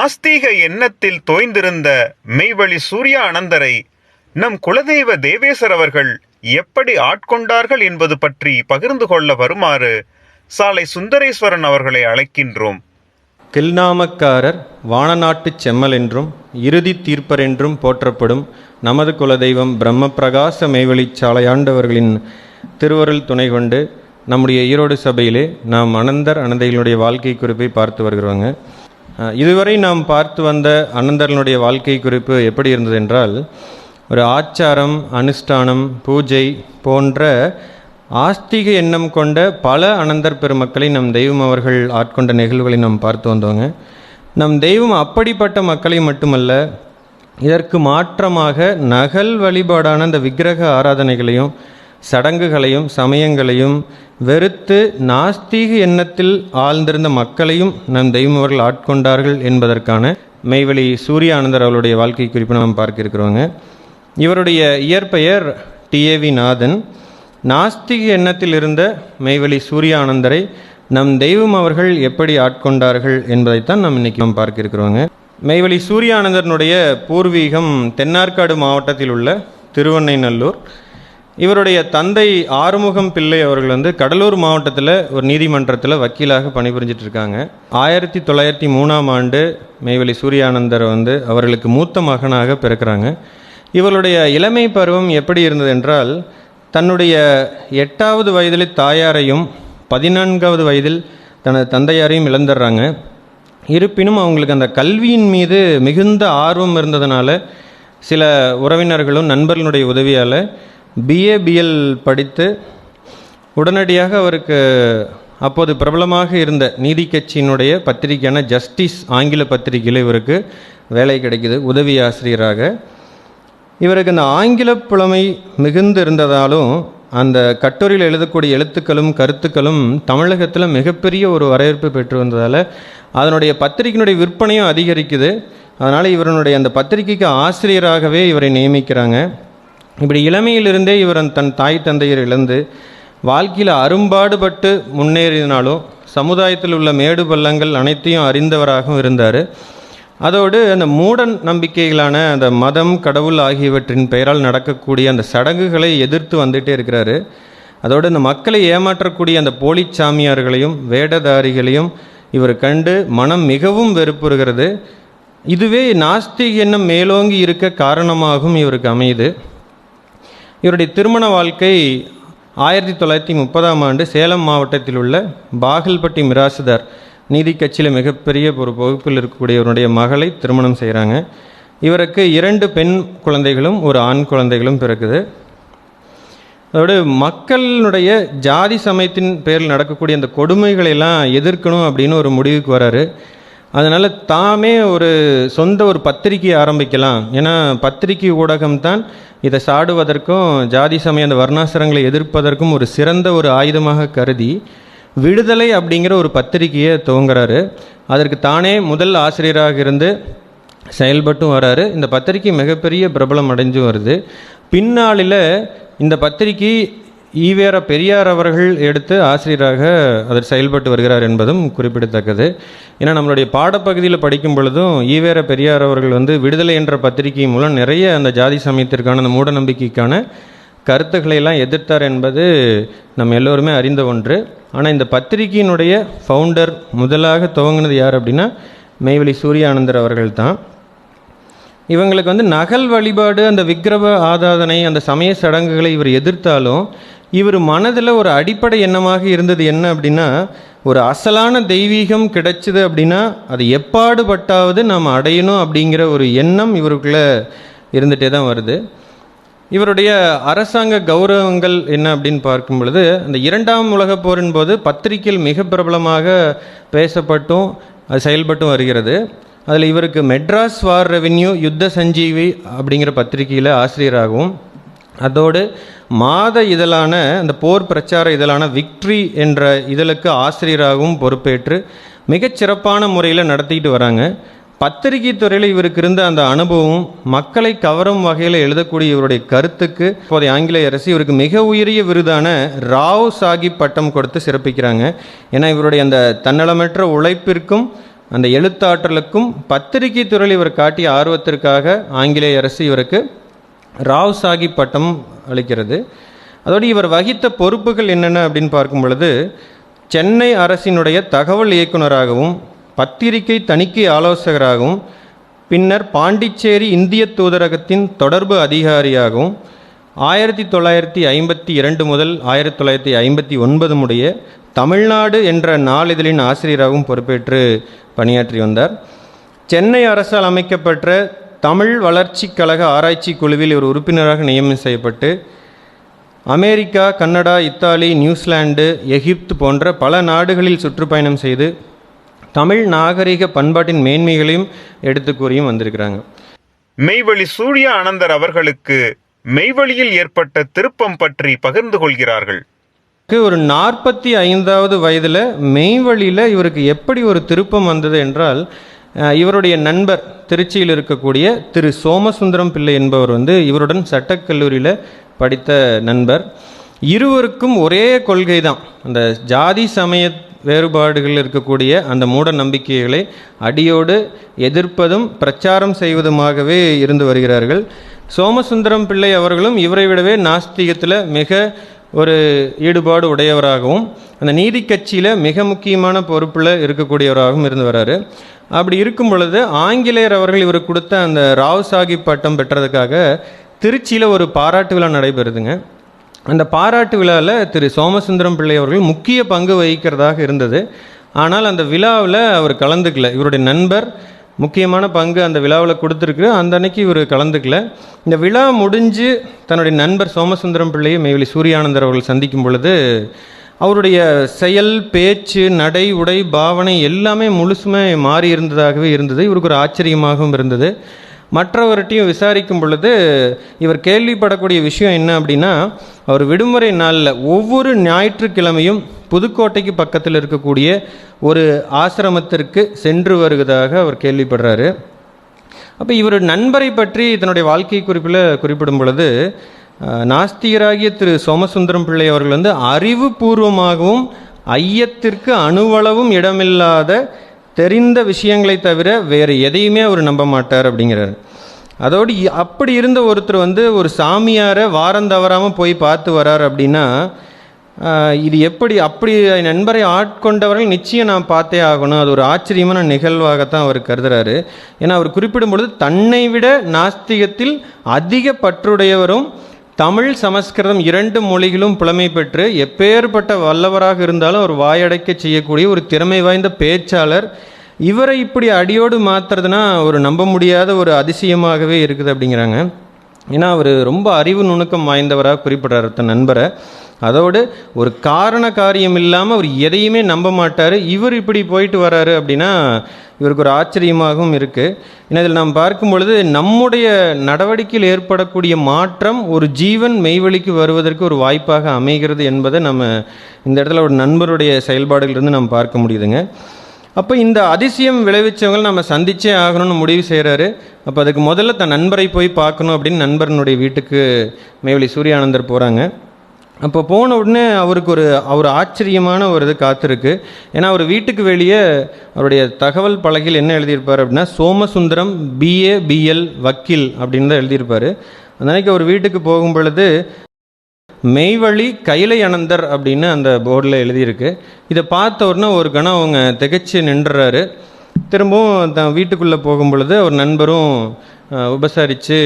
நாஸ்தீக எண்ணத்தில் தோய்ந்திருந்த மெய்வழி சூர்யா அனந்தரை நம் குலதெய்வ தேவேசர் அவர்கள் எப்படி ஆட்கொண்டார்கள் என்பது பற்றி பகிர்ந்து கொள்ள வருமாறு சாலை சுந்தரேஸ்வரன் அவர்களை அழைக்கின்றோம். கில்நாமக்காரர் வானநாட்டுச் செம்மல் என்றும் இறுதி தீர்ப்பர் என்றும் போற்றப்படும் நமது குலதெய்வம் பிரம்மபிரகாச மெய்வழி சாலையாண்டவர்களின் திருவருள் துணை கொண்டு நம்முடைய ஈரோடு சபையிலே நாம் அனந்தர் அனந்தைகளுடைய வாழ்க்கை குறிப்பை பார்த்து வருகிறோங்க. இதுவரை நாம் பார்த்து வந்த அனந்தர்களுடைய வாழ்க்கை குறிப்பு எப்படி இருந்தது என்றால் ஒரு ஆச்சாரம் அனுஷ்டானம் பூஜை போன்ற ஆஸ்திக எண்ணம் கொண்ட பல அனந்தர் பெருமக்களை நம் தெய்வம் அவர்கள் ஆட்கொண்ட நிகழ்வுகளை நாம் பார்த்து வந்தோங்க. நம் தெய்வம் அப்படிப்பட்ட மக்களை மட்டுமல்ல இதற்கு மாற்றமாக நகல் வழிபாடான அந்த விக்கிரக ஆராதனைகளையும் சடங்குகளையும் சமயங்களையும் வெறுத்து நாஸ்தீக எண்ணத்தில் ஆழ்ந்திருந்த மக்களையும் நம் தெய்வம் அவர்கள் ஆட்கொண்டார்கள் என்பதற்கான மெய்வழி சூரியானந்தர் அவருடைய வாழ்க்கை குறிப்பு நாம் பார்க்க இருக்கிறோங்க. இவருடைய இயற்பெயர் டிஏவி நாதன். நாஸ்திக எண்ணத்தில் இருந்த மெய்வழி சூரியானந்தரை நம் தெய்வம் அவர்கள் எப்படி ஆட்கொண்டார்கள் என்பதைத்தான் நாம் இன்றைக்கி நாம் பார்க்க இருக்கிறோங்க. மெய்வழி சூரியானந்தனுடைய பூர்வீகம் தென்னார்காடு மாவட்டத்தில் உள்ள திருவண்ணைநல்லூர் இவருடைய தந்தை ஆறுமுகம் பிள்ளை அவர்கள் வந்து கடலூர் மாவட்டத்தில் ஒரு நீதிமன்றத்தில் வக்கீலாக பணிபுரிஞ்சிட்டு இருக்காங்க. ஆயிரத்தி தொள்ளாயிரத்தி மூணாம் ஆண்டு மெய்வெளி சூரியானந்தர் வந்து அவர்களுக்கு மூத்த மகனாக பிறக்கிறாங்க. இவருடைய இளமை பருவம் எப்படி இருந்தது என்றால் தன்னுடைய எட்டாவது வயதில் தாயாரையும் பதினான்காவது வயதில் தனது தந்தையாரையும் இழந்துடுறாங்க. இருப்பினும் அவங்களுக்கு அந்த கல்வியின் மீது மிகுந்த ஆர்வம் இருந்ததுனால சில உறவினர்களும் நண்பர்களுடைய உதவியால் பிஏ பிஎல் படித்து உடனடியாக அவருக்கு அப்போது பிரபலமாக இருந்த நீதி கட்சியினுடைய பத்திரிகையான ஜஸ்டிஸ் ஆங்கில பத்திரிகையில் இவருக்கு வேலை கிடைக்குது உதவி ஆசிரியராக. இவருக்கு அந்த ஆங்கில புலமை மிகுந்து இருந்ததாலும் அந்த கட்டுரையில் எழுதக்கூடிய எழுத்துக்களும் கருத்துக்களும் தமிழகத்தில் மிகப்பெரிய ஒரு வரவேற்பு பெற்று வந்ததால் அதனுடைய பத்திரிகையினுடைய விற்பனையும் அதிகரிக்குது. அதனால் இவருடைய அந்த பத்திரிகைக்கு ஆசிரியராகவே இவரை நியமிக்கிறாங்க. இப்படி இளமையிலிருந்தே இவர் தன் தாய் தந்தையர் இழந்து வாழ்க்கையில் அரும்பாடுபட்டு முன்னேறினாலும் சமுதாயத்தில் உள்ள மேடு பள்ளங்கள் அனைத்தையும் அறிந்தவராகவும் இருந்தார். அதோடு அந்த மூட நம்பிக்கைகளான அந்த மதம் கடவுள் ஆகியவற்றின் பெயரால் நடக்கக்கூடிய அந்த சடங்குகளை எதிர்த்து வந்துட்டே இருக்கிறாரு. அதோடு இந்த மக்களை ஏமாற்றக்கூடிய அந்த போலி சாமியார்களையும் வேடதாரிகளையும் இவர் கண்டு மனம் மிகவும் வெறுப்புறுகிறது. இதுவே நாஸ்தி எண்ணம் மேலோங்கி இருக்க காரணமாகவும் இவருக்கு அமையுது. இவருடைய திருமண வாழ்க்கை ஆயிரத்தி தொள்ளாயிரத்தி முப்பதாம் ஆண்டு சேலம் மாவட்டத்தில் உள்ள பாகல்பட்டி மிராசுதார் நீதி கட்சியில் மிகப்பெரிய ஒரு வகுப்பில் இருக்கக்கூடியவருடைய மகளை திருமணம் செய்கிறாங்க இவருக்கு இரண்டு பெண் குழந்தைகளும் ஒரு ஆண் குழந்தைகளும் பிறகுது அதோடு மக்களினுடைய ஜாதி சமயத்தின் பேரில் நடக்கக்கூடிய அந்த கொடுமைகளை எல்லாம் எதிர்க்கணும் அப்படின்னு ஒரு முடிவுக்கு வராரு. அதனால் தாமே ஒரு சொந்த ஒரு பத்திரிகை ஆரம்பிக்கலாம். ஏன்னா பத்திரிகை ஊடகம்தான் இதை சாடுவதற்கும் ஜாதி சமய அந்த வர்ணாசிரங்களை எதிர்ப்பதற்கும் ஒரு சிறந்த ஒரு ஆயுதமாக கருதி விடுதலை அப்படிங்கிற ஒரு பத்திரிகையை துவங்குறாரு. அதற்கு தானே முதல் ஆசிரியராக இருந்து செயல்பட்டும் வராரு. இந்த பத்திரிகை மிகப்பெரிய பிரபலம் அடைஞ்சு வருது. பின்னாளில் இந்த பத்திரிகை ஈவேர பெரியார் அவர்கள் எடுத்து ஆசிரியராக அதில் செயல்பட்டு வருகிறார் என்பதும் குறிப்பிடத்தக்கது. ஏன்னா நம்மளுடைய பாடப்பகுதியில் படிக்கும் பொழுதும் ஈவேர பெரியார் அவர்கள் வந்து விடுதலை என்ற பத்திரிகை மூலம் நிறைய அந்த ஜாதி சமயத்திற்கான அந்த மூடநம்பிக்கைக்கான கருத்துக்களை எல்லாம் எதிர்த்தார் என்பது நம்ம எல்லோருமே அறிந்த ஒன்று. ஆனால் இந்த பத்திரிகையினுடைய ஃபவுண்டர் முதலாக துவங்கினது யார் அப்படின்னா மெய்வெளி சூரியானந்தர் அவர்கள் தான். இவங்களுக்கு வந்து நகல் வழிபாடு அந்த விக்கிரவ ஆராதனை அந்த சமய சடங்குகளை இவர் எதிர்த்தாலும் இவர் மனதில் ஒரு அடிப்படை எண்ணமாக இருந்தது என்ன அப்படின்னா ஒரு அசலான தெய்வீகம் கிடைச்சிது அப்படின்னா அது எப்பாடுபட்டாவது நாம் அடையணும் அப்படிங்கிற ஒரு எண்ணம் இவருக்குள்ளே இருந்துகிட்டே தான் வருது. இவருடைய அரசாங்க கௌரவங்கள் என்ன அப்படின்னு பார்க்கும் பொழுது அந்த இரண்டாம் உலகப் போரின் போது பத்திரிகையில் மிக பிரபலமாக பேசப்பட்டும் அது செயல்பட்டும் வருகிறது. அதில் இவருக்கு மெட்ராஸ் வார் ரெவென்யூ யுத்த சஞ்சீவி அப்படிங்கிற பத்திரிகையில் ஆசிரியராகவும் அதோடு மாத இதழான அந்த போர் பிரச்சார இதழான விக்ட்ரி என்ற இதழுக்கு ஆசிரியராகவும் பொறுப்பேற்று மிகச்சிறப்பான முறையில் நடத்திக்கிட்டு வராங்க. பத்திரிகை துறையில் இவருக்கு இருந்த அந்த அனுபவம் மக்களை கவரும் வகையில் எழுதக்கூடிய இவருடைய கருத்துக்கு இப்போதைய ஆங்கில அரசு இவருக்கு மிக உயரிய விருதான ராவ் சாஹிப் பட்டம் கொடுத்து சிறப்பிக்கிறாங்க. ஏன்னா இவருடைய அந்த தன்னலமற்ற உழைப்பிற்கும் அந்த எழுத்தாற்றலுக்கும் பத்திரிகை துறையில் இவர் காட்டிய ஆர்வத்திற்காக ஆங்கிலேய அரசு இவருக்கு ராவ் சாஹிப் பட்டம் அளிக்கிறது. அதோடு இவர் வகித்த பொறுப்புகள் என்னென்ன அப்படின்னு பார்க்கும் பொழுது சென்னை அரசினுடைய தகவல் இயக்குனராகவும் பத்திரிகை தணிக்கை ஆலோசகராகவும் பின்னர் பாண்டிச்சேரி இந்திய தூதரகத்தின் தொடர்பு அதிகாரியாகவும் ஆயிரத்தி தொள்ளாயிரத்தி ஐம்பத்தி இரண்டு முதல் ஆயிரத்தி தொள்ளாயிரத்தி ஐம்பத்தி ஒன்பது முடிய தமிழ்நாடு என்ற நாளிதழின் ஆசிரியராகவும் பொறுப்பேற்று பணியாற்றி வந்தார். சென்னை அரசால் அமைக்கப்பட்ட தமிழ் வளர்ச்சிக் கழக ஆராய்ச்சி குழுவில் ஒரு உறுப்பினராக நியமனம் செய்யப்பட்டு America Canada Italy New Zealand Egypt போன்ற பல நாடுகளில் சுற்றுப்பயணம் செய்து தமிழ் நாகரிக பண்பாட்டின் மேன்மைகளையும் எடுத்து கூறியும் வந்திருக்கிறாங்க. மெய்வழி சூர்யா அனந்தர் அவர்களுக்கு மெய்வழியில் ஏற்பட்ட திருப்பம் பற்றி பகிர்ந்து கொள்கிறார்கள். ஒரு நாற்பத்தி ஐந்தாவது வயதில் மெய்வழியில் இவருக்கு எப்படி ஒரு திருப்பம் வந்தது என்றால் இவருடைய நண்பர் திருச்சியில் இருக்கக்கூடிய திரு சோமசுந்தரம் பிள்ளை என்பவர் வந்து இவருடன் சட்டக்கல்லூரியில் படித்த நண்பர். இருவருக்கும் ஒரே கொள்கை தான் அந்த ஜாதி சமய வேறுபாடுகள் இருக்கக்கூடிய அந்த மூட நம்பிக்கைகளை அடியோடு எதிர்ப்பதும் பிரச்சாரம் செய்வதுமாகவே இருந்து வருகிறார்கள். சோமசுந்தரம் பிள்ளை அவர்களும் இவரை விடவே நாஸ்திகத்தில் மிக ஒரு ஈடுபாடு உடையவராகவும் அந்த நீதி கட்சியில் மிக முக்கியமான பொறுப்பில் இருக்கக்கூடியவராகவும் இருந்து வராரு. அப்படி இருக்கும் பொழுது ஆங்கிலேயர் அவர்கள் இவருக்கு கொடுத்த அந்த ராவ் சாஹிப் பட்டம் பெற்றதுக்காக திருச்சியில் ஒரு பாராட்டு விழா நடைபெறுதுங்க. அந்த பாராட்டு விழாவில் திரு சோமசுந்தரம் பிள்ளை அவர்கள் முக்கிய பங்கு வகிக்கிறதாக இருந்தது. ஆனால் அந்த விழாவில் அவர் கலந்துக்கல. இவருடைய நண்பர் முக்கியமான பங்கு அந்த விழாவில் கொடுத்துருக்கு. அந்த அன்னைக்கு இவர் கலந்துக்கல. இந்த விழா முடிஞ்சு தன்னுடைய நண்பர் சோமசுந்தரம் பிள்ளையை மெய்வெளி சூரியானந்தர் அவர்கள் சந்திக்கும் பொழுது அவருடைய செயல் பேச்சு நடை உடை பாவனை எல்லாமே முழுசுமே மாறி இருந்ததாகவே இருந்தது. இவருக்கு ஒரு ஆச்சரியமாகவும் இருந்தது. மற்றவர்கிட்டையும் விசாரிக்கும் பொழுது இவர் கேள்விப்படக்கூடிய விஷயம் என்ன அப்படின்னா அவர் விடுமுறை நாளில் ஒவ்வொரு ஞாயிற்றுக்கிழமையும் புதுக்கோட்டைக்கு பக்கத்தில் இருக்கக்கூடிய ஒரு ஆசிரமத்திற்கு சென்று வருவதாக அவர் கேள்விப்படுறாரு. அப்போ இவர் நண்பரை பற்றி தன்னுடைய வாழ்க்கை குறிப்பில் குறிப்பிடும் பொழுது நாஸ்திகராகிய திரு சோமசுந்தரம் பிள்ளை அவர்கள் வந்து அறிவுபூர்வமாகவும் ஐயத்திற்கு அணுவளவும் இடமில்லாத தெரிந்த விஷயங்களை தவிர வேறு எதையுமே அவர் நம்ப மாட்டார் அப்படிங்கிறார். அதோடு அப்படி இருந்த ஒருத்தர் வந்து ஒரு சாமியாரை வாரம் தவறாமல் போய் பார்த்து வரார் அப்படின்னா இது எப்படி அப்படி நண்பரை ஆட்கொண்டவர்கள் நிச்சயம் நான் பார்த்தே ஆகணும். அது ஒரு ஆச்சரியமான நிகழ்வாகத்தான் அவர் கருதுறாரு. ஏன்னா அவர் குறிப்பிடும் பொழுது தன்னை விட நாஸ்திகத்தில் அதிக பற்றுடையவரும் தமிழ் சமஸ்கிருதம் இரண்டு மொழிகளும் புலமை பெற்று எப்பேற்பட்ட வல்லவராக இருந்தாலும் அவர் வாயடைக்க செய்யக்கூடிய ஒரு திறமை வாய்ந்த பேச்சாளர். இவரை இப்படி அடியோடு மாத்துறதுனா ஒரு நம்ப முடியாத ஒரு அதிசயமாகவே இருக்குது அப்படிங்கிறாங்க. ஏன்னா அவர் ரொம்ப அறிவு நுணுக்கம் வாய்ந்தவராக குறிப்பிடுறார் தன் நண்பரை. அதோடு ஒரு காரண காரியம் இல்லாமல் அவர் எதையுமே நம்ப மாட்டார். இவர் இப்படி போயிட்டு வராரு அப்படின்னா இவருக்கு ஒரு ஆச்சரியமாகவும் இருக்குது ஏன்னா இதில் நாம் பார்க்கும் பொழுது நம்முடைய நடவடிக்கையில் ஏற்படக்கூடிய மாற்றம் ஒரு ஜீவன் மெய்வெளிக்கு வருவதற்கு ஒரு வாய்ப்பாக அமைகிறது என்பதை நம்ம இந்த இடத்துல ஒரு நண்பருடைய செயல்பாடுகளிலிருந்து நாம் பார்க்க முடியுதுங்க. அப்போ இந்த அதிசயம் விளைவிச்சவங்களை நம்ம சந்திச்சே ஆகணும்னு முடிவு செய்கிறாரு அப்போ அதுக்கு முதல்ல தன் நண்பரை போய் பார்க்கணும் அப்படின்னு நண்பரனுடைய வீட்டுக்கு மேவலி சூர்யானந்தர் போகிறாங்க அப்போ போன உடனே அவருக்கு ஒரு அவர் ஆச்சரியமான ஒரு இது காத்திருக்கு. ஏன்னா அவர் வீட்டுக்கு வெளியே அவருடைய தகவல் பலகையில் என்ன எழுதியிருப்பார் அப்படின்னா சோமசுந்தரம் பிஏ பிஎல் வக்கீல் அப்படின்னு தான் எழுதியிருப்பார். அன்னைக்கு அவர் வீட்டுக்கு போகும் பொழுது மெய்வழி கைலை அனந்தர் அப்படின்னு அந்த போர்டில் எழுதியிருக்கு. இதை பார்த்த உடனே ஒரு கணம் அவங்க திகைச்சு நின்றுறாரு. திரும்பவும் தான் வீட்டுக்குள்ளே போகும் பொழுது அவர் நண்பரும் உபசரித்து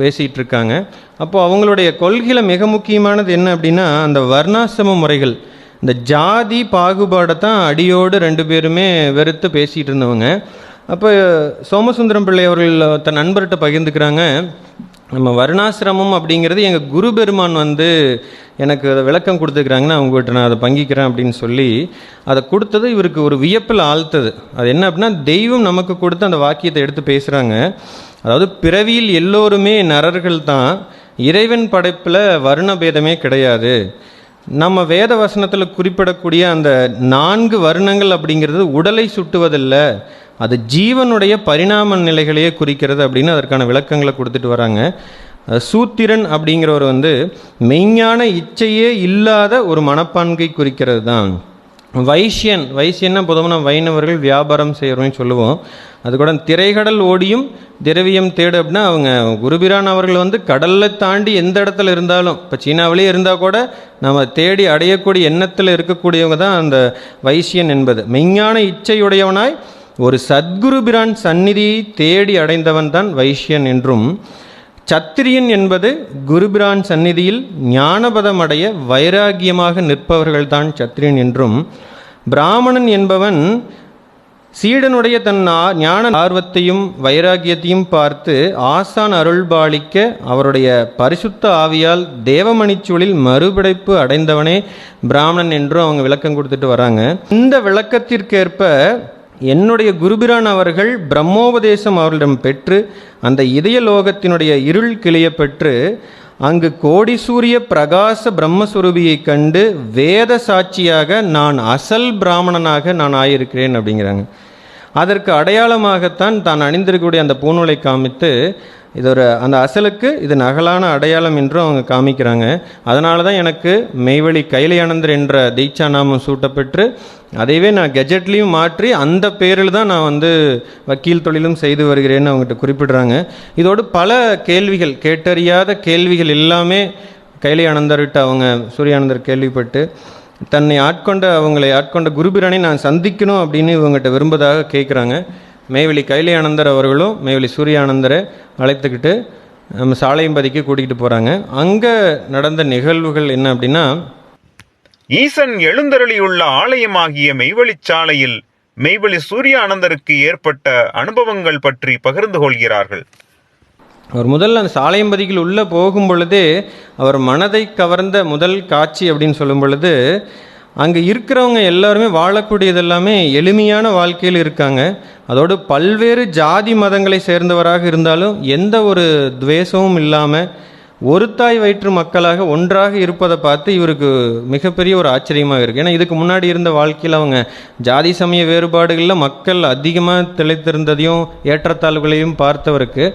பேசிகிட்டு இருக்காங்க அப்போது அவங்களுடைய கொள்கையில் மிக முக்கியமானது என்ன அப்படின்னா அந்த வர்ணாசிரம முறைகள் இந்த ஜாதி பாகுபாடை தான் அடியோடு ரெண்டு பேருமே வெறுத்து பேசிகிட்டு இருந்தவங்க அப்போ சோமசுந்தரம் பிள்ளை அவர்கள் தன் நண்பர்கிட்ட பகிர்ந்துக்கிறாங்க நம்ம வருணாசிரமம் அப்படிங்கிறது எங்கள் குரு பெருமான் வந்து எனக்கு அதை விளக்கம் கொடுத்துக்கிறாங்கன்னா அவங்ககிட்ட நான் அதை பங்கிக்கிறேன் அப்படின்னு சொல்லி அதை கொடுத்தது இவருக்கு ஒரு வியப்பில் ஆழ்த்தது. அது என்ன அப்படின்னா தெய்வம் நமக்கு கொடுத்து அந்த வாக்கியத்தை எடுத்து பேசுகிறாங்க அதாவது பிறவியில் எல்லோருமே நரர்கள் தான் இறைவன் படைப்பில் வருணபேதமே கிடையாது. நம்ம வேத வசனத்தில் குறிப்பிடக்கூடிய அந்த நான்கு வருணங்கள் அப்படிங்கிறது உடலை சுட்டுவதில்லை அது ஜீவனுடைய பரிணாம நிலைகளையே குறிக்கிறது அப்படின்னு அதற்கான விளக்கங்களை கொடுத்துட்டு வராங்க. சூத்திரன் அப்படிங்கிறவர் வந்து மெய்ஞான இச்சையே இல்லாத ஒரு மனப்பான்கை குறிக்கிறது தான் வைஷ்யன் வைசியன்னா பொதுவாக நம்ம வைணவர்கள் வியாபாரம் செய்கிறோம்னு சொல்லுவோம். அது கூட திரைகடல் ஓடியும் திரவியம் தேடு அப்படின்னா அவங்க குருபிரான் அவர்கள் வந்து கடலில் தாண்டி எந்த இடத்துல இருந்தாலும் இப்போ சீனாவிலேயே இருந்தால் கூட நம்ம தேடி அடையக்கூடிய எண்ணத்தில் இருக்கக்கூடியவங்க தான் அந்த வைஷ்யன் என்பது. மெய்ஞான இச்சையுடையவனாய் ஒரு சத்குருபிரான் சந்நிதியை தேடி அடைந்தவன் தான் வைஷ்யன் என்றும் சத்திரியன் என்பது குருபிரான் சந்நிதியில் ஞானபதம் அடைய வைராகியமாக நிற்பவர்கள்தான் சத்திரியன் என்றும் பிராமணன் என்பவன் சீடனுடைய தன் ஞான ஆர்வத்தையும் வைராகியத்தையும் பார்த்து ஆசான் அருள்பாலிக்க அவருடைய பரிசுத்த ஆவியால் தேவமணிச்சூழில் மறுபிடைப்பு அடைந்தவனே பிராமணன் என்றும் அவங்க விளக்கம் கொடுத்துட்டு வராங்க. இந்த விளக்கத்திற்கேற்ப என்னுடைய குருபிரான் அவர்கள் பிரம்மோபதேசம் அவர்களிடம் பெற்று அந்த இதய லோகத்தினுடைய இருள் கிளைய பெற்று அங்கு கோடி சூரிய பிரகாச பிரம்மஸ்வரூபியை கண்டு வேத சாட்சியாக நான் அசல் பிராமணனாக நான் ஆயிருக்கிறேன் அப்படிங்கிறாங்க. அதற்கு அடையாளமாகத்தான் தான் அணிந்திருக்கக்கூடிய அந்த பூநூலை காமித்து இது ஒரு அந்த அசலுக்கு இது நகலான அடையாளம் என்றும் அவங்க காமிக்கிறாங்க. அதனால தான் எனக்கு மெய்வழி கைலையானந்தர் என்ற தீட்சா நாமம் சூட்டப்பெற்று அதைவே நான் கெஜெட்லேயும் மாற்றி அந்த பேரில் தான் நான் வந்து வக்கீல் தொழிலும் செய்து வருகிறேன்னு அவங்ககிட்ட குறிப்பிடுறாங்க. இதோடு பல கேள்விகள் கேட்டறியாத கேள்விகள் எல்லாமே கைலியானந்தர்கிட்ட அவங்க சூரியானந்தர் கேள்விப்பட்டு தன்னை ஆட்கொண்ட அவங்களை ஆட்கொண்ட குருபிரானை நான் சந்திக்கணும் அப்படின்னு இவங்ககிட்ட விரும்புவதாக கேட்குறாங்க. மேவெளி கைலை ஆனந்தர் அவர்களும் மேவெளி சூரியானந்தரை அழைத்துக்கிட்டு நம்ம சாலையம்பதிக்கு கூட்டிகிட்டு போகிறாங்க அங்கே நடந்த நிகழ்வுகள் என்ன அப்படின்னா ஈசன் எழுந்தருளியுள்ள ஆலயமாகிய மெய்வழிச் சாலையில் மெய்வழி சூரிய ஆனந்தருக்கு ஏற்பட்ட அனுபவங்கள் பற்றி பகிர்ந்து கொள்கிறார்கள். அவர் முதல்ல அந்த சாலையம்பதியில் உள்ளே போகும் பொழுதே அவர் மனதை கவர்ந்த முதல் காட்சி அப்படின்னு சொல்லும் பொழுது அங்கே இருக்கிறவங்க எல்லாருமே வாழக்கூடியது எல்லாமே எளிமையான வாழ்க்கையில் இருக்காங்க. அதோடு பல்வேறு ஜாதி மதங்களை சேர்ந்தவராக இருந்தாலும் எந்த ஒரு துவேஷமும் இல்லாமல் ஒரு தாய் வயிற்று மக்களாக ஒன்றாக இருப்பதை பார்த்து இவருக்கு மிகப்பெரிய ஒரு ஆச்சரியமாக இருக்குது ஏன்னா இதுக்கு முன்னாடி இருந்த வாழ்க்கையில் அவங்க ஜாதி சமய வேறுபாடுகளில் மக்கள் அதிகமாக திளைத்திருந்ததையும் ஏற்றத்தாழ்வுகளையும் பார்த்தவருக்கு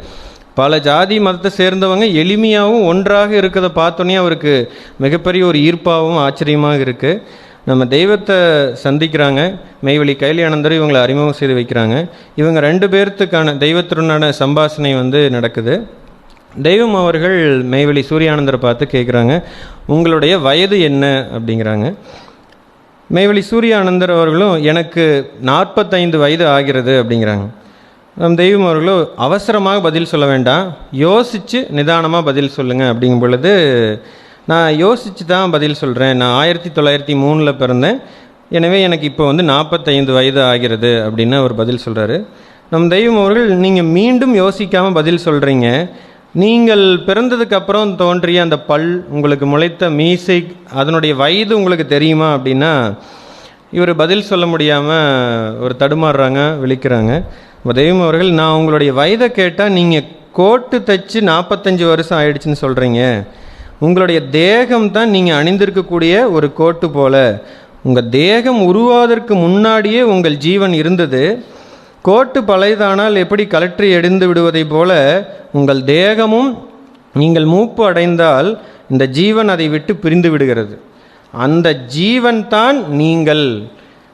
பல ஜாதி மதத்தை சேர்ந்தவங்க எளிமையாகவும் ஒன்றாக இருக்கிறத பார்த்தோன்னே அவருக்கு மிகப்பெரிய ஒரு ஈர்ப்பாகவும் ஆச்சரியமாக இருக்குது நம்ம தெய்வத்தை சந்திக்கிறாங்க. மெய்வழி கைலியானந்தர் இவங்களை அறிமுகம் செய்து வைக்கிறாங்க. இவங்க ரெண்டு பேர்த்துக்கான தெய்வத்துடனான சம்பாஷணை வந்து நடக்குது. தெய்வம் அவர்கள் மெய்வழி சூரியானந்தரை பார்த்து கேட்குறாங்க. உங்களுடைய வயது என்ன? அப்படிங்கிறாங்க. மெய்வழி சூரியானந்தர் அவர்களும் எனக்கு நாற்பத்தைந்து வயது ஆகிறது அப்படிங்கிறாங்க. நம் தெய்வம் அவர்களோ அவசரமாக பதில் சொல்ல வேண்டாம். யோசித்து நிதானமாக பதில் சொல்லுங்கள் அப்படிங்கும் பொழுது நான் யோசித்து தான் பதில் சொல்கிறேன் நான் ஆயிரத்தி தொள்ளாயிரத்தி மூணில் பிறந்தேன். எனவே எனக்கு இப்போ வந்து நாற்பத்தைந்து வயது ஆகிறது அப்படின்னு அவர் பதில் சொல்கிறாரு நம் தெய்வம் அவர்கள் நீங்கள் மீண்டும் யோசிக்காமல் பதில் சொல்கிறீங்க நீங்கள் பிறந்ததுக்கு அப்புறம் தோன்றிய அந்த பல் உங்களுக்கு முளைத்த மீசை அதனுடைய வயது உங்களுக்கு தெரியுமா அப்படின்னா இவர் பதில் சொல்ல முடியாமல் ஒரு தடுமாறுறாங்க விழிக்கிறாங்க. தெய்வம் அவர்கள் நான் உங்களுடைய வயதை கேட்டால் நீங்கள் கோட்டு தைச்சு நாற்பத்தஞ்சு வருஷம் ஆயிடுச்சுன்னு சொல்கிறீங்க உங்களுடைய தேகம் தான் நீங்கள் அணிந்திருக்கக்கூடிய ஒரு கோட்டு போல. உங்கள் தேகம் உருவாவதற்கு முன்னாடியே உங்கள் ஜீவன் இருந்தது. கோட்டு பழையதானால் எப்படி கலற்றி எடுந்து விடுவதைப் போல உங்கள் தேகமும் நீங்கள் மூப்பு அடைந்தால் இந்த ஜீவன் அதை விட்டு பிரிந்து விடுகிறது. அந்த ஜீவன் தான் நீங்கள்.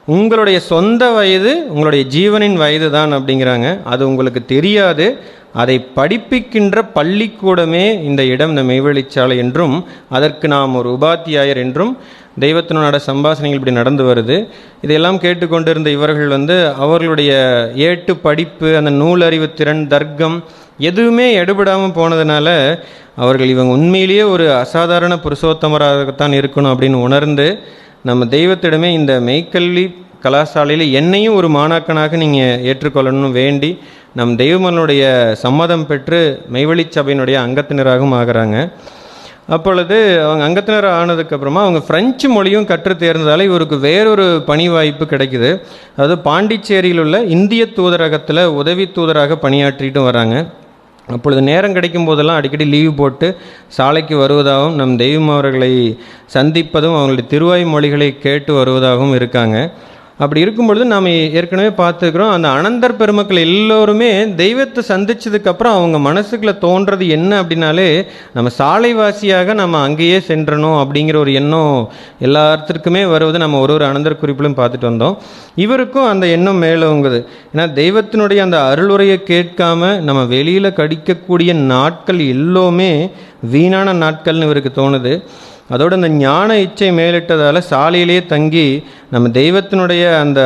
உங்களுடைய சொந்த வயது உங்களுடைய ஜீவனின் வயது தான் அப்படிங்கிறாங்க. அது உங்களுக்கு தெரியாது. அதை படிப்பிக்கின்ற பள்ளிக்கூடமே இந்த இடம் இந்த மெய்வெளிச்சாலை என்றும் அதற்கு நாம் ஒரு உபாத்தியாயர் என்றும் தெய்வத்தினோட சம்பாஷணைகள் இப்படி நடந்து வருது. இதையெல்லாம் கேட்டுக்கொண்டிருந்த இவர்கள் வந்து அவர்களுடைய ஏட்டு படிப்பு அந்த நூலறிவு திறன் தர்க்கம் எதுவுமே எடுபடாமல் போனதுனால அவர்கள் இவங்க உண்மையிலேயே ஒரு அசாதாரண புருஷோத்தமராகத்தான் இருக்கணும் அப்படின்னு உணர்ந்து நம்ம தெய்வத்திடமே இந்த மெய்க்கல்வி கலாசாலையில் என்னையும் ஒரு மாணாக்கனாக நீங்கள் ஏற்றுக்கொள்ளணும்னு வேண்டி நம் தெய்வமனுடைய சம்மதம் பெற்று மெய்வழி சபையினுடைய அங்கத்தினராகவும் ஆகிறாங்க. அப்பொழுது அவங்க அங்கத்தினர் ஆனதுக்கப்புறமா அவங்க ஃப்ரெஞ்சு மொழியும் கற்று தேர்ந்ததால் இவருக்கு வேறொரு பணி வாய்ப்பு கிடைக்குது. அதாவது பாண்டிச்சேரியில் உள்ள இந்திய தூதரகத்தில் உதவி தூதராக பணியாற்றிட்டு வராங்க. அப்பொழுது நேரம் கிடைக்கும் போதெல்லாம் அடிக்கடி லீவு போட்டு சாலைக்கு வருவதாகவும் நம் தெய்வம் அவர்களை சந்திப்பதும் அவங்களுடைய திருவாய் மொழிகளை கேட்டு வருவதாகவும் இருக்காங்க. அப்படி இருக்கும் பொழுது நாம் ஏற்கனவே பார்த்துருக்குறோம் அந்த அனந்தர் பெருமக்கள் எல்லோருமே தெய்வத்தை சந்திச்சதுக்கப்புறம் அவங்க மனசுக்குள்ளே தோன்றது என்ன அப்படின்னாலே நம்ம சாலைவாசியாக நம்ம அங்கேயே சென்றணும் அப்படிங்கிற ஒரு எண்ணம் எல்லாத்திற்குமே வருவது நம்ம ஒரு ஒரு அனந்தர் குறிப்பிலும் பார்த்துட்டு வந்தோம். இவருக்கும் அந்த எண்ணம் மேலோங்குது ஏன்னா தெய்வத்தினுடைய அந்த அருளுரையை கேட்காம நம்ம வெளியில் கடிக்கக்கூடிய நாட்கள் எல்லோருமே வீணான நாட்கள்னு இவருக்கு தோணுது. அதோடு அந்த ஞான இச்சை மேலிட்டதால் சாலையிலேயே தங்கி நம்ம தெய்வத்தினுடைய அந்த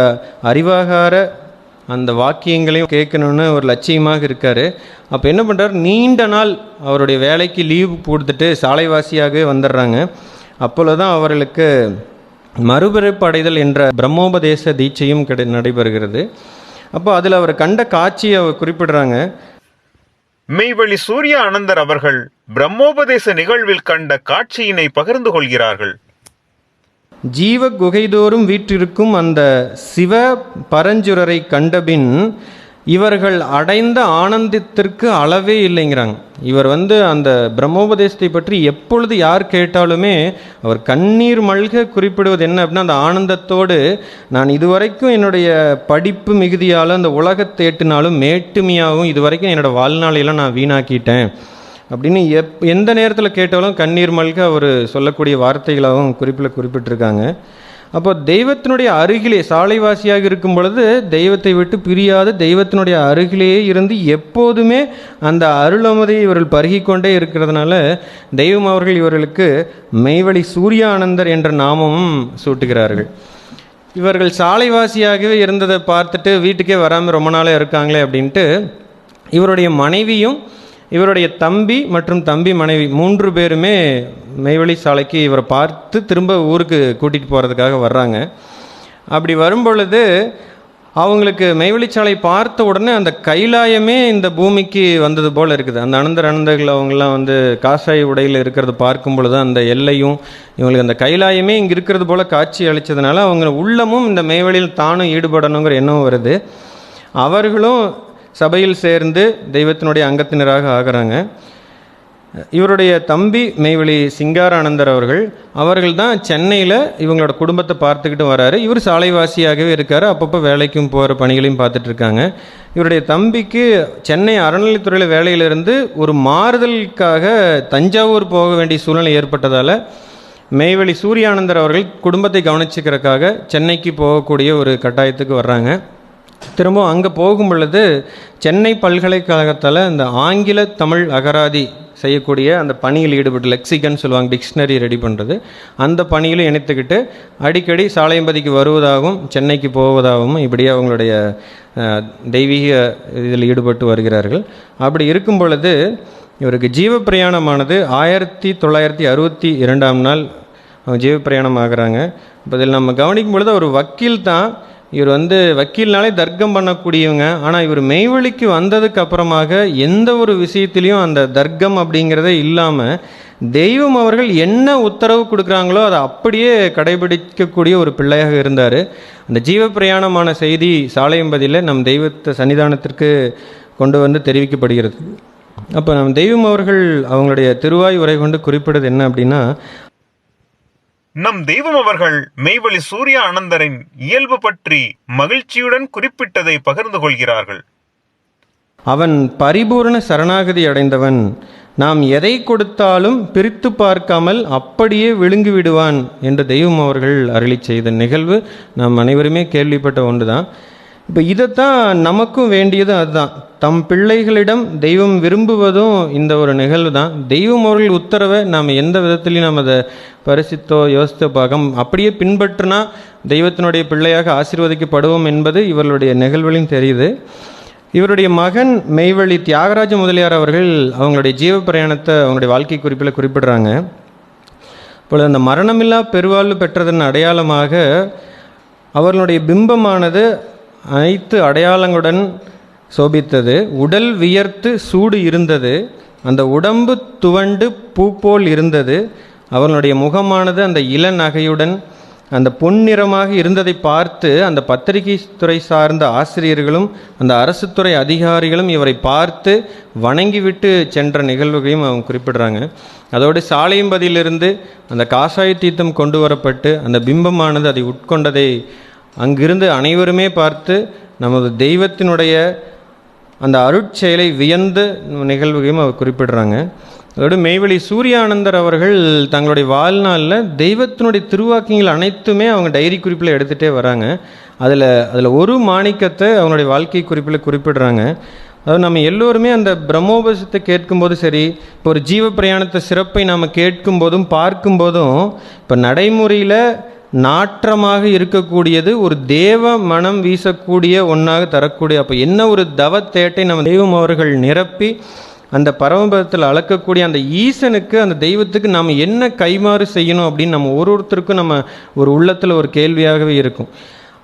அறிவாகார அந்த வாக்கியங்களையும் கேட்கணுன்னு ஒரு லட்சியமாக இருக்கார். அப்போ என்ன பண்ணுறார் நீண்ட நாள் அவருடைய வேலைக்கு லீவ் கொடுத்துட்டு சாலைவாசியாகவே வந்துடுறாங்க. அப்பொழுது தான் அவர்களுக்கு மறுபிறப்படைதல் என்ற பிரம்மோபதேச தீட்சையும் கிடை நடைபெறுகிறது. அப்போ அதில் அவர் கண்ட காட்சியை அவர் குறிப்பிடுறாங்க. மெய்வழி சூரிய அனந்தர் அவர்கள் பிரம்மோபதேச நிகழ்வில் கண்ட காட்சியினை பகிர்ந்து கொள்கிறார்கள். ஜீவ குகைதோறும் வீற்றிருக்கும் அந்த சிவ பரஞ்சுரரை கண்டபின் இவர்கள் அடைந்த ஆனந்தத்திற்கு அளவே இல்லைங்கிறாங்க. இவர் வந்து அந்த பிரம்மோபதேசத்தை பற்றி எப்பொழுது யார் கேட்டாலுமே அவர் கண்ணீர் மல்க குறிப்பிடுவது என்ன அப்படின்னா அந்த ஆனந்தத்தோடு நான் இதுவரைக்கும் என்னுடைய படிப்பு மிகுதியாலும் அந்த உலகத்தை உலகத்தேட்டினாலும் மேட்டுமையாகவும் இதுவரைக்கும் என்னோடய வாழ்நாளையெல்லாம் நான் வீணாக்கிட்டேன் அப்படின்னு எப் எந்த நேரத்தில் கேட்டாலும் கண்ணீர் மல்க அவர் சொல்லக்கூடிய வார்த்தைகளாகவும் குறிப்பில் குறிப்பிட்டிருக்காங்க. அப்போ தெய்வத்தினுடைய அருகிலே சாலைவாசியாக இருக்கும் பொழுது தெய்வத்தை விட்டு பிரியாது தெய்வத்தினுடைய அருகிலேயே இருந்து எப்போதுமே அந்த அருளமதை இவர்கள் பருகிக்கொண்டே இருக்கிறதுனால தெய்வம் அவர்கள் இவர்களுக்கு மெய்வழி சூரியானந்தர் என்ற நாமமும் சூட்டுகிறார்கள். இவர்கள் சாலைவாசியாகவே இருந்ததை பார்த்துட்டு வீட்டுக்கே வராமல் ரொம்ப நாளாக இருக்காங்களே அப்படின்ட்டு இவருடைய மனைவியும் இவருடைய தம்பி மற்றும் தம்பி மனைவி மூன்று பேருமே மெய்வழி சாலைக்கு இவரை பார்த்து திரும்ப ஊருக்கு கூட்டிகிட்டு போகிறதுக்காக வர்றாங்க. அப்படி வரும்பொழுது அவங்களுக்கு மெய்வழிச்சாலை பார்த்த உடனே அந்த கைலாயமே இந்த பூமிக்கு வந்தது போல் இருக்குது. அந்த அனந்தர் அனந்தர்கள் அவங்கெல்லாம் வந்து காசாய் உடையில் இருக்கிறத பார்க்கும் பொழுது அந்த எல்லையும் இவங்களுக்கு அந்த கைலாயமே இங்கே இருக்கிறது போல் காட்சி அளித்ததுனால அவங்க உள்ளமும் இந்த மெய்வழியில் தானும் ஈடுபடணுங்கிற எண்ணம் வருது. அவர்களும் சபையில் சேர்ந்து தெய்வத்தினுடைய அங்கத்தினராக ஆகிறாங்க. இவருடைய தம்பி மெய்வெளி சிங்காரானந்தர் அவர்கள் அவர்கள் தான் சென்னையில் இவங்களோட குடும்பத்தை பார்த்துக்கிட்டு வராரு. இவர் சாலைவாசியாகவே இருக்கார். அப்பப்போ வேலைக்கும் போகிற பணிகளையும் பார்த்துட்டு இருக்காங்க. இவருடைய தம்பிக்கு சென்னை அறநிலைத்துறையில் வேலையிலிருந்து ஒரு மாறுதலுக்காக தஞ்சாவூர் போக வேண்டிய சூழ்நிலை ஏற்பட்டதால் மெய்வெளி சூரியானந்தர் அவர்கள் குடும்பத்தை கவனிச்சுக்கிறக்காக சென்னைக்கு போகக்கூடிய ஒரு கட்டாயத்துக்கு வர்றாங்க. திரும்பவும் அங்கே போகும் பொழுது சென்னை பல்கலைக்கழகத்தில் இந்த ஆங்கில தமிழ் அகராதி செய்யக்கூடிய அந்த பணியில் ஈடுபட்டு லெக்சிகன் சொல்லுவாங்க டிக்ஷனரி ரெடி பண்ணுறது அந்த பணியில் இணைத்துக்கிட்டு அடிக்கடி சாலையம்பதிக்கு வருவதாகவும் சென்னைக்கு போவதாகவும் இப்படியே அவங்களுடைய தெய்வீக இதில் ஈடுபட்டு வருகிறார்கள். அப்படி இருக்கும் பொழுது இவருக்கு ஜீவ பிரயாணமானது ஆயிரத்தி தொள்ளாயிரத்தி அறுபத்தி இரண்டாம் நாள். அவங்க ஜீவ பிரயாணம் ஆகிறாங்க. இப்போ இதில் நம்ம கவனிக்கும் பொழுது ஒரு வக்கீல் தான் இவர் வந்து வக்கீல்னாலே தர்க்கம் பண்ணக்கூடியவங்க. ஆனால் இவர் மெய்வழிக்கு வந்ததுக்கு அப்புறமாக எந்த ஒரு விஷயத்திலையும் அந்த தர்க்கம் அப்படிங்கிறதே இல்லாமல் தெய்வம் அவர்கள் என்ன உத்தரவு கொடுக்குறாங்களோ அதை அப்படியே கடைபிடிக்கக்கூடிய ஒரு பிள்ளையாக இருந்தார். அந்த ஜீவ பிரயாணமான செய்தி சாலையம்பதியில் நம் தெய்வத்தை சன்னிதானத்திற்கு கொண்டு வந்து தெரிவிக்கப்படுகிறது. அப்போ நம் தெய்வம் அவர்கள் அவங்களுடைய திருவாய் உரை கொண்டு குறிப்பிடுறது என்ன அப்படின்னா நம் தெய்வம் அவர்கள் மெய்வழி சூரிய அனந்தரின் இயல்பு பற்றி மகிழ்ச்சியுடன் குறிப்பிட்டதை பகிர்ந்து கொள்கிறார்கள். அவன் பரிபூரண சரணாகதி அடைந்தவன். நாம் எதை கொடுத்தாலும் பிரித்து பார்க்காமல் அப்படியே விழுங்கி விடுவான் என்று தெய்வம் அவர்கள் அருளி செய்த நிகழ்வு நாம் அனைவருமே கேள்விப்பட்ட ஒன்று தான் இப்போ இதைத்தான் நமக்கும் வேண்டியது அதுதான். தம் பிள்ளைகளிடம் தெய்வம் விரும்புவதும் இந்த ஒரு நிகழ்வு தான் தெய்வம் அவர்கள் உத்தரவை நாம் எந்த விதத்துலையும் நாம் அதை பரிசித்தோ யோசித்தோ பார்க்க அப்படியே பின்பற்றினா தெய்வத்தினுடைய பிள்ளையாக ஆசீர்வதிக்கப்படுவோம் என்பது இவர்களுடைய நிகழ்வுலையும் தெரியுது. இவருடைய மகன் மெய்வழி தியாகராஜ முதலியார் அவர்கள் அவங்களுடைய ஜீவ பிரயாணத்தை அவங்களுடைய வாழ்க்கை குறிப்பில் குறிப்பிடுறாங்க. இப்பொழுது அந்த மரணமில்லா பெருவாழ்வு பெற்றதன் அடையாளமாக அவர்களுடைய பிம்பமானது அனைத்து அடையாளங்களுடன் சோபித்தது. உடல் வியர்த்து சூடு இருந்தது. அந்த உடம்பு துவண்டு பூ போல் இருந்தது. அவனுடைய முகமானது அந்த இள நகையுடன் அந்த பொன்னிறமாக இருந்ததை பார்த்து அந்த பத்திரிகை துறை சார்ந்த ஆசிரியர்களும் அந்த அரசு துறை அதிகாரிகளும் இவரை பார்த்து வணங்கிவிட்டு சென்ற நிகழ்வுகளையும் அவங்க குறிப்பிடுறாங்க. அதோடு சாலையம்பதியிலிருந்து அந்த காசாய தீர்த்தம் கொண்டு வரப்பட்டு அந்த பிம்பமானது அதை உட்கொண்டதை அங்கிருந்து அனைவருமே பார்த்து நமது தெய்வத்தினுடைய அந்த அருட்செயலை வியந்த நிகழ்வுகையும் அவர் குறிப்பிடுறாங்க. அதோடு மெய்வெளி சூர்யானந்தர் அவர்கள் தங்களுடைய வாழ்நாளில் தெய்வத்தினுடைய திருவாக்கியங்கள் அனைத்துமே அவங்க டைரி குறிப்பில் எடுத்துகிட்டே வராங்க. அதில் அதில் ஒரு மாணிக்கத்தை அவங்களுடைய வாழ்க்கை குறிப்பில் குறிப்பிடுறாங்க. அதாவது நம்ம எல்லோருமே அந்த பிரம்மோபசத்தை கேட்கும்போது சரி இப்போ ஒரு ஜீவ பிரயாணத்தை சிறப்பை நாம் கேட்கும்போதும் பார்க்கும்போதும் இப்போ நடைமுறையில் நாற்றமாக இருக்கக்கூடியது ஒரு தேவ மனம் வீசக்கூடிய ஒன்றாக தரக்கூடிய அப்போ என்ன ஒரு தவத்தேட்டை நம்ம தெய்வம் அவர்கள் நிரப்பி அந்த பரமபதத்தில் அளக்கக்கூடிய அந்த ஈசனுக்கு அந்த தெய்வத்துக்கு நாம் என்ன கைமாறு செய்யணும் அப்படின்னு நம்ம ஒரு ஒருத்தருக்கும் நம்ம ஒரு உள்ளத்தில் ஒரு கேள்வியாகவே இருக்கும்.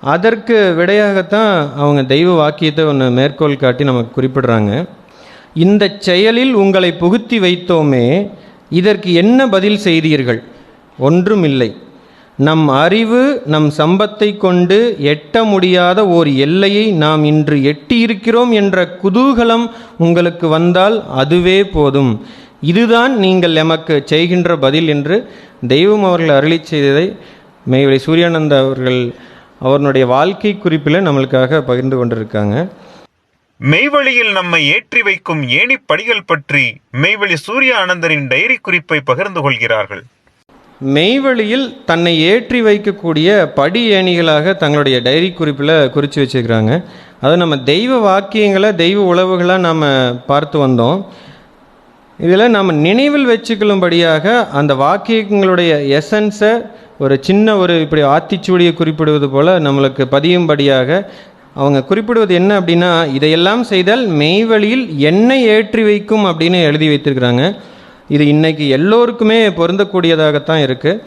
அதற்கு விடையாகத்தான் அவங்க தெய்வ வாக்கியத்தை ஒன்று மேற்கோள் காட்டி நமக்கு குறிப்பிடுறாங்க. இந்த செயலில் உங்களை புகுத்தி வைத்தோமே இதற்கு என்ன பதில் செய்தீர்கள்? ஒன்றுமில்லை. நம் அறிவு நம் சம்பத்தை கொண்டு எட்ட முடியாத ஓர் எல்லையை நாம் இன்று எட்டியிருக்கிறோம் என்ற குதூகலம் உங்களுக்கு வந்தால் அதுவே போதும். இதுதான் நீங்கள் எமக்கு செய்கின்ற பதில் என்று தெய்வம் அவர்கள் அருளி செய்ததை மெய்வழி சூர்யானந்த அவர்கள் அவருடைய வாழ்க்கை குறிப்பில் நம்மளுக்காக பகிர்ந்து கொண்டிருக்காங்க. மெய்வழியில் நம்மை ஏற்றி வைக்கும் ஏணிப் படிகள் பற்றி மெய்வழி சூரிய ஆனந்தரின் டைரி குறிப்பை பகிர்ந்து கொள்கிறார்கள். மெய்வழியில் தன்னை ஏற்றி வைக்கக்கூடிய படி ஏணிகளாக தங்களுடைய டைரி குறிப்பில் குறித்து வச்சுக்கிறாங்க அதை நம்ம தெய்வ வாக்கியங்களை தெய்வ உழவுகளாக நாம் பார்த்து வந்தோம். இதில் நம்ம நினைவில் வச்சுக்கொள்ளும்படியாக அந்த வாக்கியங்களுடைய எசன்ஸை ஒரு சின்ன ஒரு இப்படி ஆத்திச்சூடியை குறிப்பிடுவது போல் நம்மளுக்கு பதியும்படியாக அவங்க குறிப்பிடுவது என்ன அப்படின்னா இதையெல்லாம் செய்தால் மெய்வழியில் என்னை ஏற்றி வைக்கும் அப்படின்னு எழுதி வைத்திருக்கிறாங்க. இது இன்னைக்கு எல்லோருக்குமே பொருந்தக்கூடியதாகத்தான் இருக்குது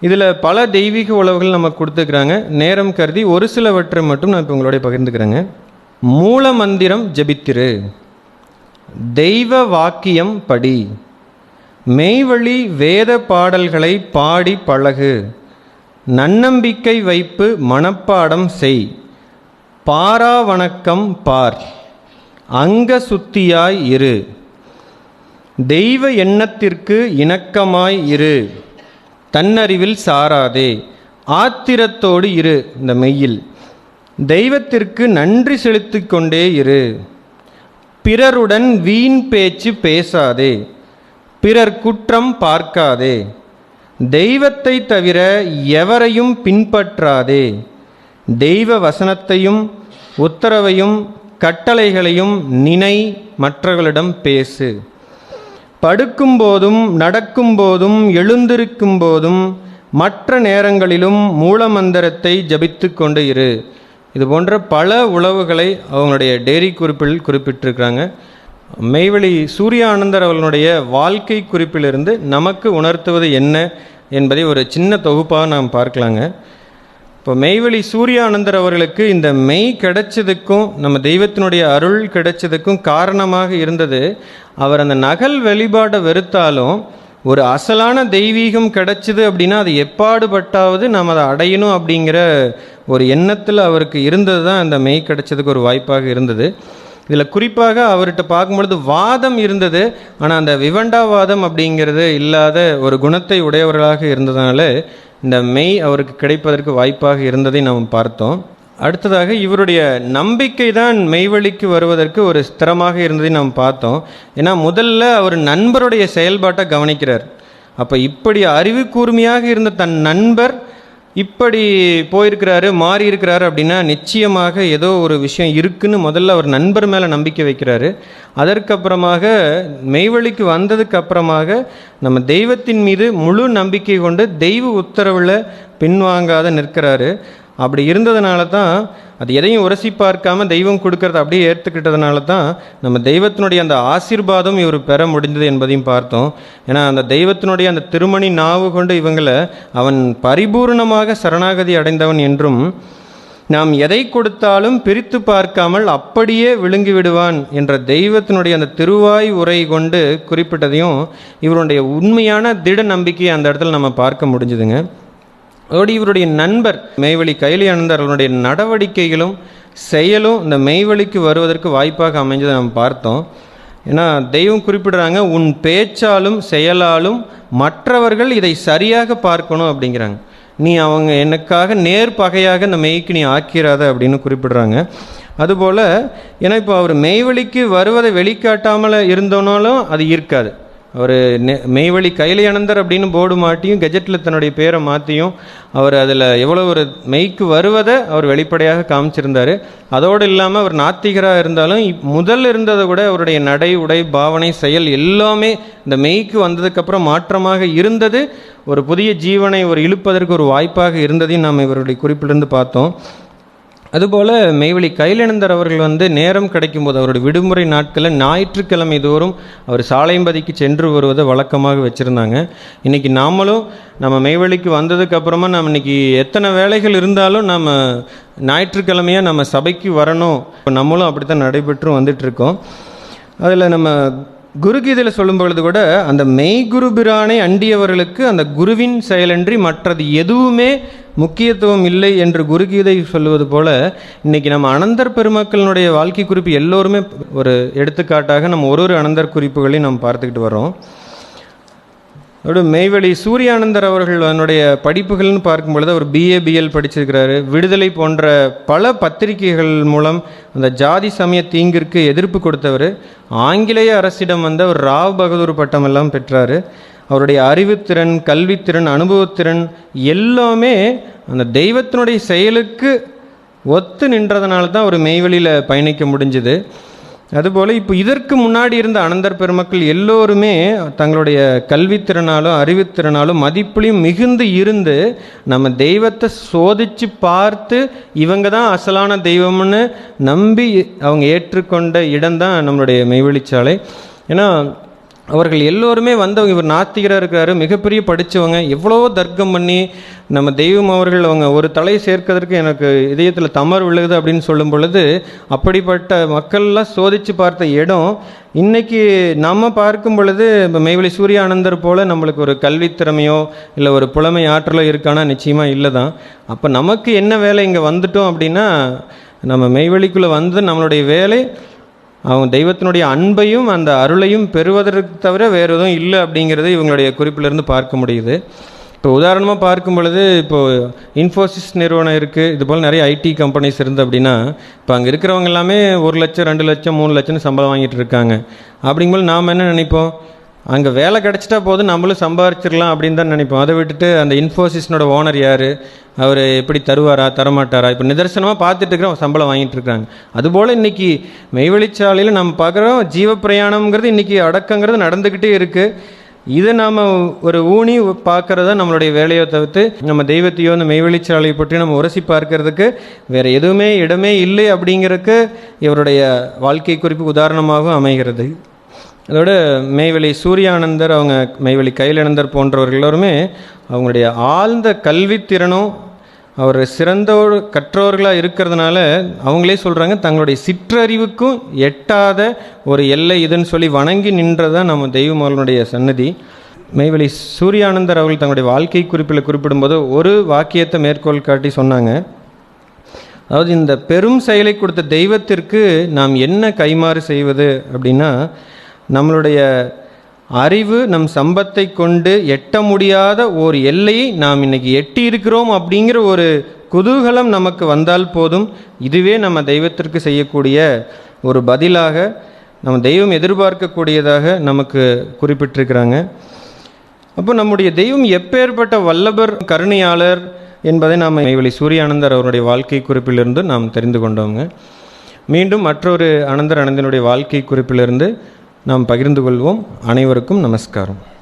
இதில் பல தெய்வீக உழவுகள் நமக்கு கொடுத்துருக்குறாங்க நேரம் கருதி ஒரு சிலவற்றை மட்டும் நான் இப்போ உங்களோட பகிர்ந்துக்கிறேங்க. மூல மந்திரம் ஜெபித்திரு. தெய்வ வாக்கியம் படி. மெய்வழி வேத பாடல்களை பாடி பழகு. நன்னம்பிக்கை வைப்பு மனப்பாடம் செய். பாரா வணக்கம் பார். அங்க சுத்தியாய் இரு. தெய்வ எண்ணத்திற்கு இணக்கமாய் இரு. தன்னறிவில் சாராதே. ஆத்திரத்தோடு இரு இந்த மெய்யில். தெய்வத்திற்கு நன்றி செலுத்தி கொண்டே இரு. பிறருடன் வீண் பேச்சு பேசாதே. பிறர் குற்றம் பார்க்காதே. தெய்வத்தை தவிர எவரையும் பின்பற்றாதே. தெய்வ வசனத்தையும் உத்தரவையும் கட்டளைகளையும் நினை மற்றவர்களிடம் பேசு. படுக்கும் போதும் நடக்கும் போதும் எழுந்திருக்கும் போதும் மற்ற நேரங்களிலும் மூலமந்திரத்தை ஜபித்து கொண்டு இரு. இது போன்ற பல உளவுகளை அவங்களுடைய டெய்ரி குறிப்பில் குறிப்பிட்டிருக்கிறாங்க. மெய்வெளி சூர்யானந்தர் அவர்களுடைய வாழ்க்கை குறிப்பிலிருந்து நமக்கு உணர்த்துவது என்ன என்பதை ஒரு சின்ன தொகுப்பாக நாம் பார்க்கலாங்க. இப்போ மெய்வழி சூர்யானந்தர் அவர்களுக்கு இந்த மெய் கிடைச்சதுக்கும் நம்ம தெய்வத்தினுடைய அருள் கிடைச்சதுக்கும் காரணமாக இருந்தது. அவர் அந்த நகல் வெளிப்பாடை வெறுத்தாலும் ஒரு அசலான தெய்வீகம் கிடைச்சிது அப்படின்னா அது எப்பாடுபட்டாவது நாம் அதை அடையணும் அப்படிங்கிற ஒரு எண்ணத்தில் அவருக்கு இருந்தது தான் அந்த மெய் கிடைச்சதுக்கு ஒரு வாய்ப்பாக இருந்தது. இதில் குறிப்பாக அவர்கிட்ட பார்க்கும்பொழுது வாதம் இருந்தது. ஆனால் அந்த விவண்டாவாதம் அப்படிங்கிறது இல்லாத ஒரு குணத்தை உடையவர்களாக இருந்ததுனால இந்த மெய் அவருக்கு கிடைப்பதற்கு வாய்ப்பாக இருந்ததை நாம் பார்த்தோம். அடுத்ததாக இவருடைய நம்பிக்கை தான் மெய்வழிக்கு வருவதற்கு ஒரு ஸ்திரமாக இருந்ததை நாம் பார்த்தோம். ஏன்னா முதல்ல அவர் நண்பருடைய செயல்பாட்டை கவனிக்கிறார். அப்போ இப்படி அறிவு கூர்மையாக இருந்த தன் நண்பர் இப்படி போயிருக்கிறாரு மாறி இருக்கிறாரு அப்படின்னா நிச்சயமாக ஏதோ ஒரு விஷயம் இருக்குன்னு முதல்ல அவர் நண்பர் மேலே நம்பிக்கை வைக்கிறாரு. அதற்கப்புறமாக மெய்வழிக்கு வந்ததுக்கு அப்புறமாக நம்ம தெய்வத்தின் மீது முழு நம்பிக்கை கொண்டு தெய்வ உத்தரவில் பின்வாங்காத நிற்கிறாரு. அப்படி இருந்ததுனால தான் அது எதையும் உரசி பார்க்காம தெய்வம் கொடுக்கறத அப்படியே ஏற்றுக்கிட்டதுனால தான் நம்ம தெய்வத்தினுடைய அந்த ஆசீர்வாதம் இவர் பெற முடிந்தது என்பதையும் பார்த்தோம். ஏன்னா அந்த தெய்வத்தினுடைய அந்த திருமணி நாவு கொண்டு இவங்களை அவன் பரிபூர்ணமாக சரணாகதி அடைந்தவன் என்றும் நாம் எதை கொடுத்தாலும் பிரித்து பார்க்காமல் அப்படியே விழுங்கி விடுவான் என்ற தெய்வத்தினுடைய அந்த திருவாய் உரை கொண்டு குறிப்பிட்டதையும் இவருடைய உண்மையான திட நம்பிக்கையை அந்த இடத்துல நம்ம பார்க்க முடிஞ்சுதுங்க. அதோடு இவருடைய நண்பர் மெய்வழி கைலி அனந்தர் அவருடைய நடவடிக்கைகளும் செயலும் இந்த மெய்வழிக்கு வருவதற்கு வாய்ப்பாக அமைஞ்சதை நம்ம பார்த்தோம். ஏன்னா தெய்வம் குறிப்பிடுறாங்க உன் பேச்சாலும் செயலாலும் மற்றவர்கள் இதை சரியாக பார்க்கணும் அப்படிங்கிறாங்க. நீ அவங்க எனக்காக நேர் பகையாக இந்த மெய்க்கு நீ ஆக்கிறாத அப்படின்னு குறிப்பிடுறாங்க. அதுபோல் ஏன்னா இப்போ அவர் மெய்வழிக்கு வருவதை வெளிக்காட்டாமல் இருந்தோனாலும் அது இருக்காது. அவர் மெய்வழி கைலையனந்தர் அப்படின்னு போர்டு மாட்டியும் கெஜெட்டில் தன்னுடைய பேரை மாற்றியும் அவர் அதில் எவ்வளோ ஒரு மெய்க்கு வருவதை அவர் வெளிப்படையாக காமிச்சிருந்தார். அதோடு இல்லாமல் அவர் நாத்திகராக இருந்தாலும் முதல் இருந்ததை கூட அவருடைய நடை உடை பாவனை செயல் எல்லாமே இந்த மெய்க்கு வந்ததுக்கப்புறம் மாற்றமாக இருந்தது. ஒரு புதிய ஜீவனை ஒரு இழுப்பதற்கு ஒரு வாய்ப்பாக இருந்ததையும் நாம் இவருடைய குறிப்பிலிருந்து பார்த்தோம். அதுபோல் மெய்வழி கைலெழுந்தர் அவர்கள் வந்து நேரம் கிடைக்கும்போது அவருடைய விடுமுறை நாட்களில் ஞாயிற்றுக்கிழமை தோறும் அவர் சாலையம்பதிக்கு சென்று வருவதை வழக்கமாக வச்சுருந்தாங்க. இன்றைக்கி நாமளும் நம்ம மெய்வழிக்கு வந்ததுக்கப்புறமா நம்ம இன்றைக்கி எத்தனை வேலைகள் இருந்தாலும் நம்ம ஞாயிற்றுக்கிழமையாக நம்ம சபைக்கு வரணும். இப்போ நம்மளும் அப்படி தான் நடைபெற்று வந்துட்டுருக்கோம் அதில் நம்ம குருகீதையில் சொல்லும் பொழுது கூட அந்த மெய்குரு பிரானை அண்டியவர்களுக்கு அந்த குருவின் செயலன்றி மற்றது எதுவுமே முக்கியத்துவம் இல்லை என்று குருகீதை சொல்லுவது போல இன்னைக்கு நம்ம அனந்தர் பெருமக்களினுடைய வாழ்க்கை குறிப்பு எல்லோருமே ஒரு எடுத்துக்காட்டாக நம்ம ஒரு ஒரு அனந்தர் குறிப்புகளையும் நம்ம பார்த்துக்கிட்டு வரோம் அதோட மெய்வழி சூரியானந்தர் அவர்கள் அதனுடைய படிப்புகள்னு பார்க்கும் பொழுது அவர் பிஏ பிஎல் படிச்சிருக்கிறாரு. விடுதலை போன்ற பல பத்திரிகைகள் மூலம் அந்த ஜாதி சமய தீங்கிற்கு எதிர்ப்பு கொடுத்தவர். ஆங்கிலேய அரசிடம் வந்து அவர் ராவ் பகதூர் பட்டம் எல்லாம் பெற்றார். அவருடைய அறிவுத்திறன் கல்வித்திறன் அனுபவத்திறன் எல்லாமே அந்த தெய்வத்தினுடைய செயலுக்கு ஒத்து நின்றதுனால தான் ஒரு மெய்வழியில் பயணிக்க முடிஞ்சுது. அதுபோல் இப்போ இதற்கு முன்னாடி இருந்த அனந்தர் பெருமக்கள் எல்லோருமே தங்களுடைய கல்வித்திறனாலும் அறிவுத்திறனாலும் மதிப்புலையும் மிகுந்து இருந்து நம்ம தெய்வத்தை சோதித்து பார்த்து இவங்க தான் அசலான தெய்வம்னு நம்பி அவங்க ஏற்றுக்கொண்ட இடம்தான் நம்மளுடைய மெய்வெளிச்சாலை ஏன்னா அவர்கள் எல்லோருமே வந்தவங்க இவர் நாத்திகராக இருக்கிறாரு மிகப்பெரிய படித்தவங்க எவ்வளவோ தர்க்கம் பண்ணி நம்ம தெய்வம் அவர்கள் அவங்க ஒரு தலை சேர்க்கிறதுக்கு எனக்கு இதயத்தில் தமர் விழுகுது அப்படின்னு சொல்லும் பொழுது அப்படிப்பட்ட மக்கள்லாம் சோதித்து பார்த்த இடம் இன்றைக்கி நம்ம பார்க்கும் பொழுது இப்போ மெய்வழி சூரியானந்தர் போல் நம்மளுக்கு ஒரு கல்வித்திறமையோ இல்லை ஒரு புலமை ஆற்றலோ இருக்கானா நிச்சயமாக இல்லை தான் அப்போ நமக்கு என்ன வேலை இங்கே வந்துட்டோம் அப்படின்னா நம்ம மெய்வழிக்குள்ளே வந்து நம்மளுடைய வேலை அவங்க தெய்வத்தினுடைய அன்பையும் அந்த அருளையும் பெறுவதற்கு தவிர வேறு எதுவும் இல்லை அப்படிங்கிறது இவங்களுடைய குறிப்பிலிருந்து பார்க்க முடியுது. இப்போ உதாரணமாக பார்க்கும் பொழுது இப்போது இன்ஃபோசிஸ் நிறுவனம் இருக்குது இது போல் நிறைய ஐடி கம்பெனிஸ் இருந்து அப்படின்னா இப்போ அங்கே இருக்கிறவங்க எல்லாமே ஒரு லட்சம் ரெண்டு லட்சம் மூணு லட்சம்னு சம்பளம் வாங்கிட்டு இருக்காங்க. அப்படிங்கும்போது நாம் என்ன நினைப்போம்? அங்கே வேலை கிடச்சிட்டா போதும் நம்மளும் சம்பாரிச்சிடலாம் அப்படின்னு தான் நினைப்போம். அதை விட்டுட்டு அந்த இன்ஃபோசிஸ்னோட ஓனர் யார்? அவர் எப்படி தருவாரா தரமாட்டாரா? இப்போ நிதர்சனமாக பார்த்துட்டு இருக்கிறோம் சம்பளம் வாங்கிட்டு இருக்காங்க. அதுபோல் இன்றைக்கி மெய்வெளிச்சாலையில் நம்ம பார்க்குறோம் ஜீவ இன்றைக்கி அடக்கங்கிறது நடந்துக்கிட்டே இருக்குது இதை நாம் ஒரு ஊனி பார்க்குறத நம்மளுடைய வேலையை தவிர்த்து நம்ம தெய்வத்தையோ அந்த மெய்வெளிச்சாலையை பற்றி நம்ம உரசி பார்க்கறதுக்கு வேறு எதுவுமே இடமே இல்லை அப்படிங்கிறதுக்கு இவருடைய வாழ்க்கை குறிப்பு உதாரணமாகவும் அமைகிறது. அதோட மெய்வெளி சூரியானந்தர் அவங்க மெய்வெளி கையிலனந்தர் போன்றவர்கள் எல்லோருமே அவங்களுடைய ஆழ்ந்த கல்வித்திறனும் அவர் சிறந்தோர் கற்றவர்களாக இருக்கிறதுனால அவங்களே சொல்கிறாங்க தங்களுடைய சிற்றறிவுக்கும் எட்டாத ஒரு எல்லை இதுன்னு சொல்லி வணங்கி நின்றதான் நம்ம தெய்வமகளுடைய சன்னதி. மெய்வெளி சூரியானந்தர் அவர்கள் தங்களுடைய வாழ்க்கை குறிப்பில் குறிப்பிடும்போது ஒரு வாக்கியத்தை மேற்கோள் காட்டி சொன்னாங்க. அதாவது இந்த பெரும் செயலை கொடுத்த தெய்வத்திற்கு நாம் என்ன கைமாறு செய்வது அப்படின்னா நம்மளுடைய அறிவு நம் சம்பத்தை கொண்டு எட்ட முடியாத ஒரு எல்லையை நாம் இன்னைக்கு எட்டி இருக்கிறோம் அப்படிங்கிற ஒரு குதூகலம் நமக்கு வந்தால் போதும். இதுவே நம்ம தெய்வத்திற்கு செய்யக்கூடிய ஒரு பதிலாக நம்ம தெய்வம் எதிர்பார்க்கக்கூடியதாக நமக்கு குறிப்பிட்டிருக்கிறாங்க. அப்போ நம்முடைய தெய்வம் எப்பேற்பட்ட வல்லபர் கருணையாளர் என்பதை நாம் இவளி சூரியானந்தர் அவருடைய வாழ்க்கை குறிப்பிலிருந்து நாம் தெரிந்து கொண்டோங்க மீண்டும் மற்றொரு அனந்தர் அனந்தனுடைய வாழ்க்கை குறிப்பிலிருந்து நாம் பகிர்ந்து கொள்வோம். அனைவருக்கும் நமஸ்காரம்.